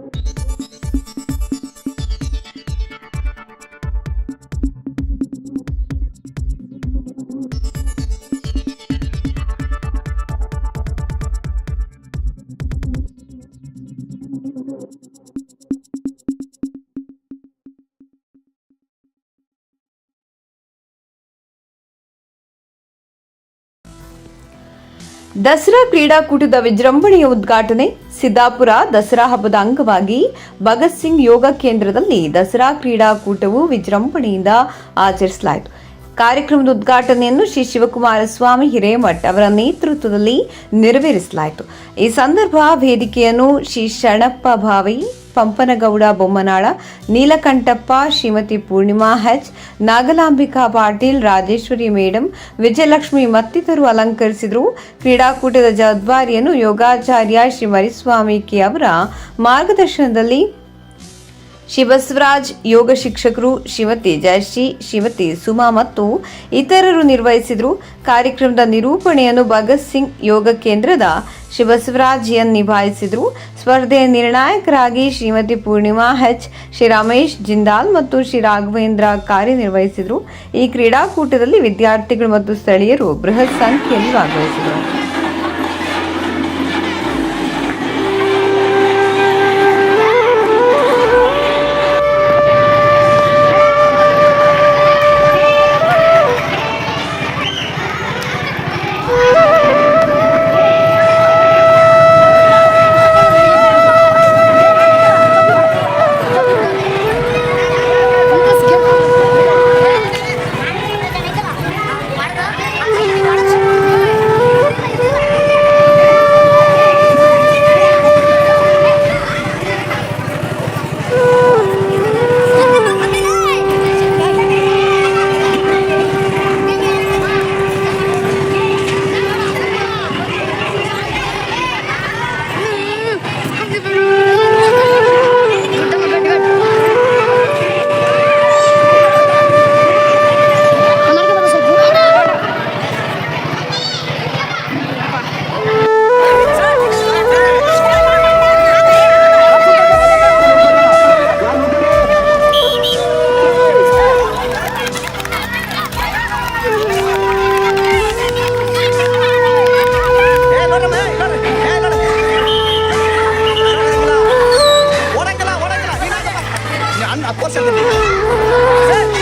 Thank you. Dasara ಕ್ರೀಡಾಕೂಟದ ವಿಜೃಂಭಣೆಯ ಉದ್ಘಾಟನೆ ಸಿದ್ದಾಪುರ ದಸರಾ ಹಬ್ಬದ ಅಂಗವಾಗಿ ಭಗತ್ ಸಿಂಗ್ ಯೋಗ ಕೇಂದ್ರದಲ್ಲಿ ದಸರಾ ಕ್ರೀಡಾಕೂಟವು ವಿಜೃಂಭಣೆಯಿಂದ ಆಚರಿಸಲಾಯಿತು. ಕಾರ್ಯಕ್ರಮದ ಉದ್ಘಾಟನೆಯನ್ನು ಶ್ರೀ ಶಿವಕುಮಾರ ಸ್ವಾಮಿ ಹಿರೇಮಠ್ ಅವರ ನೇತೃತ್ವದಲ್ಲಿ ನೆರವೇರಿಸಲಾಯಿತು. ಈ ಸಂದರ್ಭ ವೇದಿಕೆಯನ್ನು ಶ್ರೀ ಶರಣಪ್ಪ ಭಾವಿ ಪಂಪನಗೌಡ ಬೊಮ್ಮನಾಳ, ನೀಲಕಂಠಪ್ಪ, ಶ್ರೀಮತಿ ಪೂರ್ಣಿಮಾ ಹೆಚ್ ನಾಗಲಾಂಬಿಕಾ ಪಾಟೀಲ್, ರಾಜೇಶ್ವರಿ ಮೇಡಂ, ವಿಜಯಲಕ್ಷ್ಮಿ ಮತ್ತಿತರರು ಅಲಂಕರಿಸಿದರು. ಕ್ರೀಡಾಕೂಟದ ಜವಾಬ್ದಾರಿಯನ್ನು ಯೋಗಾಚಾರ್ಯ ಶ್ರೀ ಮರಿಸ್ವಾಮಿ ಅವರ ಮಾರ್ಗದರ್ಶನದಲ್ಲಿ ಶಿವಸ್ವರಾಜ್, ಯೋಗ ಶಿಕ್ಷಕರು ಶಿವತಿ ಜಯಶ್ರೀ ಶಿವತಿ ಸುಮಾ ಮತ್ತು ಇತರರು ನಿರ್ವಹಿಸಿದರು. ಕಾರ್ಯಕ್ರಮದ ನಿರೂಪಣೆಯನ್ನು ಭಗತ್ ಸಿಂಗ್ ಯೋಗ ಕೇಂದ್ರದ ಶಿವಸ್ವರಾಜ್ ಎನ್ ನಿಭಾಯಿಸಿದರು. ಸ್ಪರ್ಧೆಯ ನಿರ್ಣಾಯಕರಾಗಿ ಶ್ರೀಮತಿ ಪೂರ್ಣಿಮಾ ಹೆಚ್ ಶ್ರೀ ರಮೇಶ್ ಜಿಂದಾಲ್ ಮತ್ತು ಶ್ರೀ ರಾಘವೇಂದ್ರ ಕಾರ್ಯನಿರ್ವಹಿಸಿದರು. ಈ ಕ್ರೀಡಾಕೂಟದಲ್ಲಿ ವಿದ್ಯಾರ್ಥಿಗಳು ಮತ್ತು ಸ್ಥಳೀಯರು ಬೃಹತ್ ಸಂಖ್ಯೆಯಲ್ಲಿ ಭಾಗವಹಿಸಿದರು. 想着你。